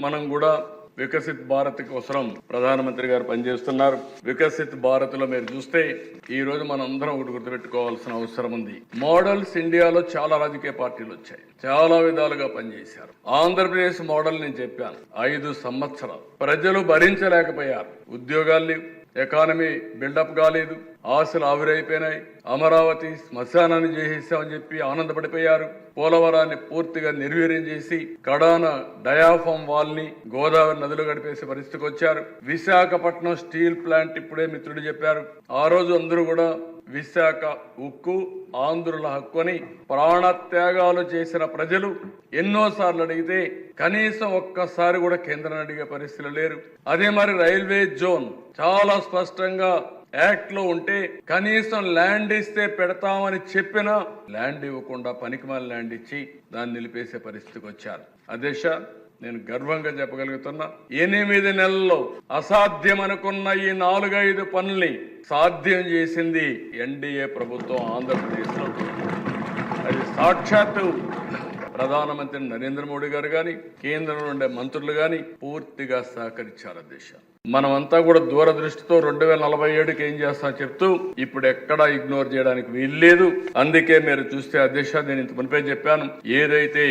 మనం కూడా వికసిత్ భారత్ కోసం ప్రధానమంత్రి గారు పనిచేస్తున్నారు. వికసిత్ భారత్లో మీరు చూస్తే ఈ రోజు మనం అందరం ఒకటి గుర్తుపెట్టుకోవాల్సిన అవసరం ఉంది. మోడల్స్ ఇండియాలో చాలా రాజకీయ పార్టీలు వచ్చాయి. చాలా విధాలుగా పనిచేశారు. ఆంధ్రప్రదేశ్ మోడల్ నేను చెప్పాను. ఐదు సంవత్సరాలు. ప్రజలు భరించలేకపోయారు. ఉద్యోగాలు లేవు ఎకానమీ బిల్డప్ కాలేదు. ఆశలు ఆవిరైపోయినాయి. అమరావతి శ్మశానాన్ని చేసేసామని చెప్పి ఆనందపడిపోయారు. పోలవరాన్ని పూర్తిగా నిర్వీర్యం చేసి కడాన డయాఫామ్ వాల్ని గోదావరి నదిలో గడిపేసే పరిస్థితికి వచ్చారు. విశాఖపట్నం స్టీల్ ప్లాంట్ ఇప్పుడే మిత్రుడు చెప్పారు. ఆ రోజు అందరూ కూడా విశాఖ ఉక్కు ఆంధ్రుల హక్కు అని ప్రాణత్యాగాలు చేసిన ప్రజలు ఎన్నోసార్లు అడిగితే కనీసం ఒక్కసారి కూడా కేంద్రాన్ని అడిగే పరిస్థితులు లేరు. అదే మరి రైల్వే జోన్ చాలా స్పష్టంగా యాక్ట్లో ఉంటే కనీసం ల్యాండ్ ఇస్తే పెడతామని చెప్పినా ల్యాండ్ ఇవ్వకుండా పనికిమాల ల్యాండ్ ఇచ్చి దాన్ని నిలిపేసే పరిస్థితికి వచ్చారు. అదేశ నేను గర్వంగా చెప్పగలుగుతున్నా. ఎనిమిది నెలల్లో అసాధ్యం అనుకున్న ఈ నాలుగైదు పనుల్ని సాధ్యం చేసింది ఎన్డీఏ ప్రభుత్వం ఆంధ్రప్రదేశ్లో అది సాక్షాత్తు ప్రధానమంత్రి నరేంద్ర మోడీ గారు కానీ కేంద్రంలో ఉండే మంత్రులు కానీ పూర్తిగా సహకరించారు దేశం. మనమంతా కూడా దూరదృష్టితో రెండు వేల నలభై ఏడుకి ఏం చేస్తాం చెప్తూ ఇప్పుడు ఎక్కడా ఇగ్నోర్ చేయడానికి వీల్లేదు. అందుకే మీరు చూస్తే అధ్యక్ష నేను ఇంత మునిపే చెప్పాను. ఏదైతే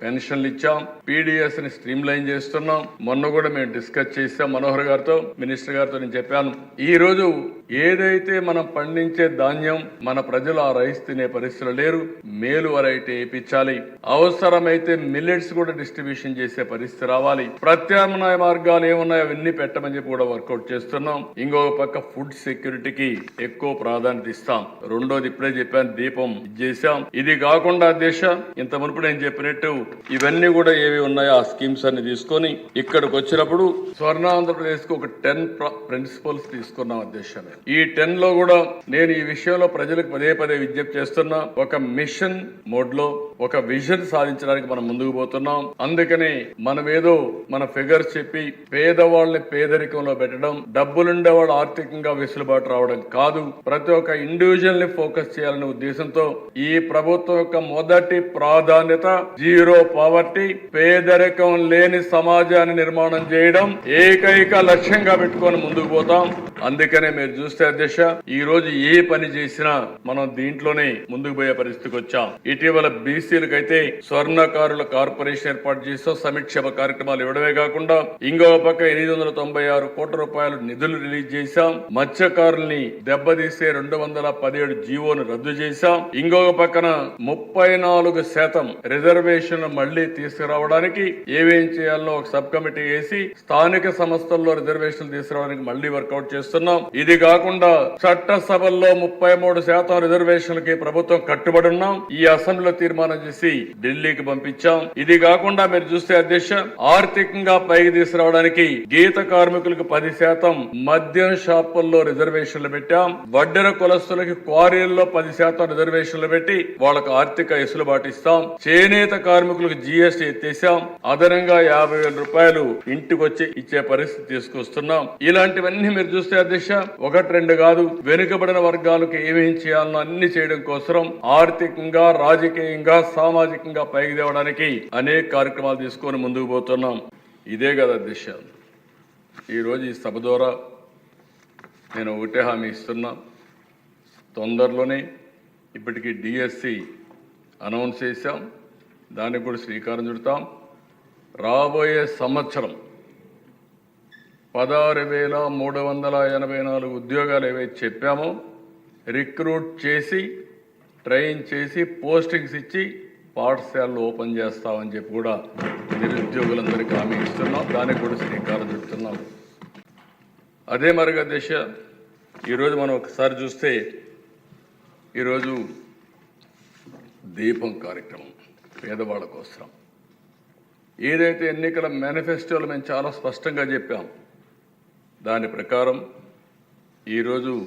పెన్షన్లు ఇచ్చాం పీడిఎస్ని స్ట్రీమ్ లైన్ చేస్తున్నాం. మొన్న కూడా మేము డిస్కస్ చేసాం మనోహర్ గారితో మినిస్టర్ గారితో నేను చెప్పాను. ఈ రోజు ఏదైతే మనం పండించే ధాన్యం మన ప్రజలు ఆ రైస్ తినే పరిస్థితులు లేరు మేలు వెరైటీ వేయించాలి అవసరమైతే మిల్లెట్స్ కూడా డిస్ట్రిబ్యూషన్ చేసే పరిస్థితి రావాలి. ప్రత్యామ్నాయ మార్గాలు ఏమున్నాయో అవన్నీ పెట్టమని చెప్పి కూడా వర్కౌట్ చేస్తున్నాం. ఇంకొక పక్క ఫుడ్ సెక్యూరిటీకి ఎక్కువ ప్రాధాన్యత ఇస్తాం. రెండోది ఇప్పుడే చెప్పాను దీపం చేశాం. ఇది కాకుండా దేశ ఇంత మునుపు నేను చెప్పినట్టు ఇవన్నీ కూడా ఏవి ఉన్నాయో ఆ స్కీమ్స్ అన్ని తీసుకొని ఇక్కడికి వచ్చినప్పుడు స్వర్ణాంధ్రప్రదేశ్కు ఒక టెన్ ప్రిన్సిపల్స్ తీసుకున్నాం అధ్యక్షమే ఈ టెన్లో కూడా నేను ఈ విషయంలో ప్రజలకు పదే పదే విజ్ఞప్తి చేస్తున్నా. ఒక మిషన్ మోడ్లో ఒక విజన్ సాధించడానికి మనం ముందుకు పోతున్నాం. అందుకని మనం ఏదో మన ఫిగర్స్ చెప్పి పేదవాళ్ళని పేదరికంలో పెట్టడం డబ్బులుండే వాళ్ళు ఆర్థికంగా వెసులుబాటు రావడం కాదు. ప్రతి ఒక్క ఇండివిజువల్ని ఫోకస్ చేయాలనే ఉద్దేశంతో ఈ ప్రభుత్వం యొక్క మొదటి ప్రాధాన్యత జీరో పావర్టీ పేదరికం లేని సమాజాన్ని నిర్మాణం చేయడం ఏకైక లక్ష్యంగా పెట్టుకొని ముందుకు పోతాం. అందుకనే మీరు చూస్తే అధ్యక్ష ఈ రోజు ఏ పని చేసినా మనం దీంట్లోనే ముందుకు పోయే పరిస్థితికి వచ్చాం. ఇటీవల బీసీలకైతే స్వర్ణకారుల కార్పొరేషన్ ఏర్పాటు చేస్తూ సమీక్షేమ కార్యక్రమాలు ఇవ్వడమే కాకుండా ఇంకో పక్క ఎనిమిది వందల తొంభై ఆరు కోట్ల రూపాయలు నిధులు రిలీజ్ చేశాం. మత్స్యకారుల్ని దెబ్బతీసే రెండు వందల పదిహేడు జీవోను రద్దు చేశాం. ఇంకొక పక్కన ముప్పై నాలుగు శాతం రిజర్వేషన్ మళ్ళీ తీసుకురావడానికి ఏమేం చేయాలో ఒక సబ్ కమిటీ వేసి స్థానిక సంస్థల్లో రిజర్వేషన్లు తీసుకురావడానికి మళ్ళీ వర్కౌట్ చేస్తాం చేస్తున్నాం. ఇది కాకుండా చట్టసభల్లో ముప్పై మూడు శాతం రిజర్వేషన్లకి ప్రభుత్వం కట్టుబడి ఉన్నాం. ఈ అసెంబ్లీలో తీర్మానం చేసి ఢిల్లీకి పంపించాం. ఇది కాకుండా మీరు చూస్తే అధ్యక్ష ఆర్థికంగా పైకి తీసుకురావడానికి గీత కార్మికులకు పది శాతం మద్యం షాపుల్లో రిజర్వేషన్లు పెట్టాం. వడ్డెర కులస్తులకి క్వారీల్లో పది శాతం రిజర్వేషన్లు పెట్టి వాళ్ళకు ఆర్థిక ఎసులుబాటు ఇస్తాం. చేనేత కార్మికులకు జీఎస్టీ ఎత్తేసాం అదనంగా యాభై వేల రూపాయలు ఇంటికి వచ్చి ఇచ్చే పరిస్థితి తీసుకొస్తున్నాం. ఇలాంటివన్నీ మీరు చూస్తే దిశ ఒకటి రెండు కాదు వెనుకబడిన వర్గాలకు ఏమేం చేయాలనో అన్ని చేయడం కోసం ఆర్థికంగా రాజకీయంగా సామాజికంగా పైకి తేవడానికి అనేక కార్యక్రమాలు తీసుకొని ముందుకు పోతున్నాం. ఇదే కదా దిశ ఈరోజు ఈ సభ ద్వారా నేను ఒకటే హామీ ఇస్తున్నా. తొందరలోనే ఇప్పటికీ డిఎస్సి అనౌన్స్ చేశాం. దానికి కూడా శ్రీకారం చుడతాం. రాబోయే సంవత్సరం పదహారు వేల మూడు వందల ఎనభై నాలుగు ఉద్యోగాలు ఏవైతే చెప్పామో రిక్రూట్ చేసి ట్రైన్ చేసి పోస్టింగ్స్ ఇచ్చి పాఠశాలలు ఓపెన్ చేస్తామని చెప్పి కూడా నిరుద్యోగులందరికీ హామీ ఇస్తున్నాం. దానికి కూడా శ్రీకారం చుడుతున్నాం అదే మరిగా దిశ ఈరోజు మనం ఒకసారి చూస్తే ఈరోజు దీపం కార్యక్రమం పేదవాళ్ళ కోసం ఏదైతే ఎన్నికల మేనిఫెస్టోలో మేము చాలా స్పష్టంగా చెప్పాం దాని ప్రకారం ఈరోజు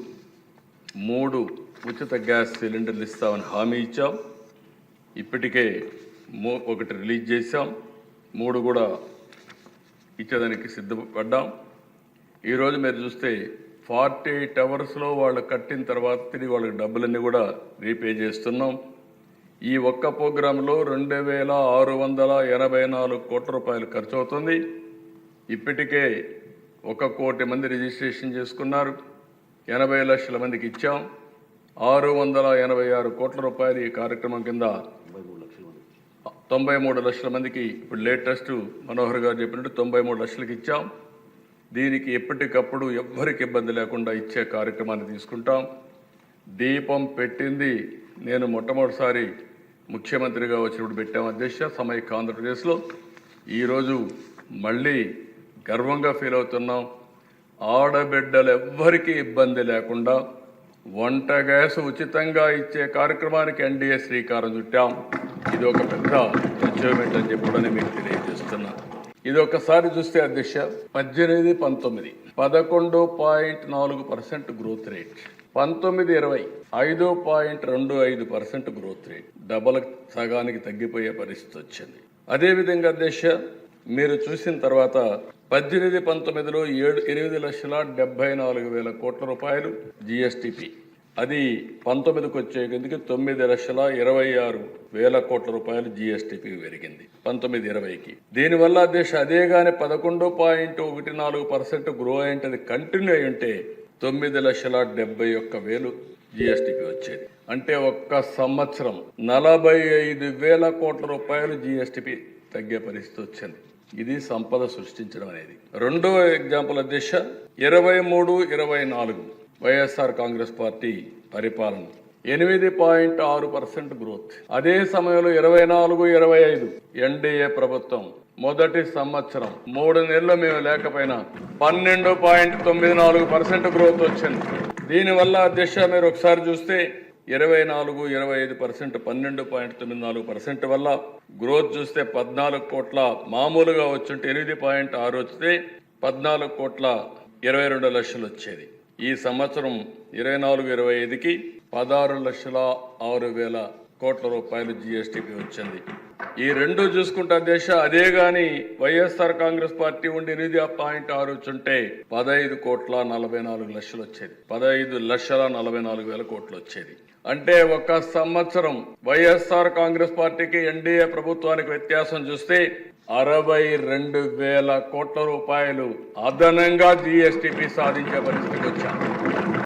మూడు ఉచిత గ్యాస్ సిలిండర్లు ఇస్తామని హామీ ఇచ్చాం. ఇప్పటికే మూ ఒకటి రిలీజ్ చేశాం. మూడు కూడా ఇచ్చేదానికి సిద్ధపడ్డాం. ఈరోజు మీరు చూస్తే ఫార్టీ ఎయిట్ అవర్స్లో వాళ్ళు కట్టిన తర్వాత తిరిగి వాళ్ళకి డబ్బులన్నీ కూడా రీపే చేస్తున్నాం. ఈ ఒక్క ప్రోగ్రాంలో రెండు వేల ఆరు వందల ఎనభై నాలుగు కోట్ల రూపాయలు ఖర్చు అవుతుంది ఇప్పటికే ఒక కోటి మంది రిజిస్ట్రేషన్ చేసుకున్నారు. ఎనభై లక్షల మందికి ఇచ్చాం. ఆరు వందల ఎనభై ఆరు కోట్ల రూపాయలు ఈ కార్యక్రమం కింద తొంభై మూడు లక్షల మందికి ఇప్పుడు లేటెస్ట్ మనోహర్ గారు చెప్పినట్టు తొంభై మూడు లక్షలకి ఇచ్చాం. దీనికి ఎప్పటికప్పుడు ఎవ్వరికి ఇబ్బంది లేకుండా ఇచ్చే కార్యక్రమాన్ని తీసుకుంటాం. దీపం పెట్టింది నేను మొట్టమొదటిసారి ముఖ్యమంత్రిగా వచ్చినప్పుడు పెట్టాం అధ్యక్ష సమైక్య ఆంధ్రప్రదేశ్లో. ఈరోజు మళ్ళీ గర్వంగా ఫీల్ అవుతున్నాం. ఆడబిడ్డలు ఎవ్వరికీ ఇబ్బంది లేకుండా వంట గ్యాస్ ఉచితంగా ఇచ్చే కార్యక్రమానికి ఎన్డీఏ శ్రీకారం చుట్టాం. ఇది ఒక పెద్ద అచీవ్మెంట్ అని చెప్పడని మీకు తెలియజేస్తున్నా. ఇది ఒకసారి చూస్తే అధ్యక్ష పద్దెనిమిది పంతొమ్మిది. పదకొండు పాయింట్ నాలుగు పర్సెంట్ గ్రోత్ రేట్. పంతొమ్మిది ఇరవై. ఐదు పాయింట్ రెండు ఐదు పర్సెంట్ గ్రోత్ రేట్. డబల్ సగానికి తగ్గిపోయే పరిస్థితి వచ్చింది. అదేవిధంగా అధ్యక్ష మీరు చూసిన తర్వాత పద్దెనిమిది పంతొమ్మిదిలో ఏడు ఎనిమిది లక్షల డెబ్బై నాలుగు వేల కోట్ల రూపాయలు జిఎస్టిపి. అది పంతొమ్మిదికి వచ్చేందుకు తొమ్మిది లక్షల ఇరవై ఆరు వేల కోట్ల రూపాయలు జిఎస్టిపి పెరిగింది పంతొమ్మిది ఇరవైకి. దీనివల్ల దేశ అదే కానీ పదకొండు పాయింట్ ఒకటి నాలుగు పర్సెంట్ గ్రో అయింటది కంటిన్యూ అయి ఉంటే తొమ్మిది లక్షల డెబ్బై ఒక్క వేలు జిఎస్టిపి వచ్చేది. అంటే ఒక్క సంవత్సరం నలభై ఐదు వేల కోట్ల రూపాయలు జిఎస్టిపి తగ్గే పరిస్థితి వచ్చింది. ఇది సంపద సృష్టించడం అనేది. రెండో ఎగ్జాంపుల్ అధ్యక్ష ఇరవై మూడు ఇరవై నాలుగు వైఎస్ఆర్ కాంగ్రెస్ పార్టీ పరిపాలన. ఎనిమిది పాయింట్ ఆరు పర్సెంట్ గ్రోత్. అదే సమయంలో ఇరవై నాలుగు ఇరవై ఐదు ఎన్డీఏ ప్రభుత్వం మొదటి సంవత్సరం మూడు నెలలు మేము లేకపోయినా పన్నెండు పాయింట్ తొమ్మిది నాలుగు పర్సెంట్ గ్రోత్ వచ్చింది. దీనివల్ల అధ్యక్ష మీరు ఒకసారి చూస్తే ఇరవై నాలుగు ఇరవై ఐదు పర్సెంట్ పన్నెండు పాయింట్ తొమ్మిది నాలుగు పర్సెంట్ వల్ల గ్రోత్ చూస్తే పద్నాలుగు కోట్ల మామూలుగా వచ్చుంటే ఎనిమిది పాయింట్ ఆరు వస్తే పద్నాలుగు కోట్ల ఇరవై రెండు లక్షలు వచ్చేది. ఈ సంవత్సరం ఇరవై నాలుగు ఇరవై ఐదుకి పదహారు లక్షల ఆరు వేల కోట్ల రూపాయలు జీఎస్టీకి వచ్చింది. ఈ రెండు చూసుకుంటే దేశ అదే గాని వైఎస్ఆర్ కాంగ్రెస్ పార్టీ ఉండి ఎనిమిది పాయింట్ ఆరు వచ్చుంటే పదహైదు కోట్ల నలభై నాలుగు లక్షలు వచ్చేది. పదహైదు లక్షల నలభై నాలుగు వేల కోట్లు వచ్చేది. అంటే ఒక సంవత్సరం వైఎస్ఆర్ కాంగ్రెస్ పార్టీకి ఎన్డీఏ ప్రభుత్వానికి వ్యత్యాసం చూస్తే అరవై రెండు వేల కోట్ల రూపాయలు అదనంగా జీఎస్టీపీ సాధించే పరిస్థితికి వచ్చాం.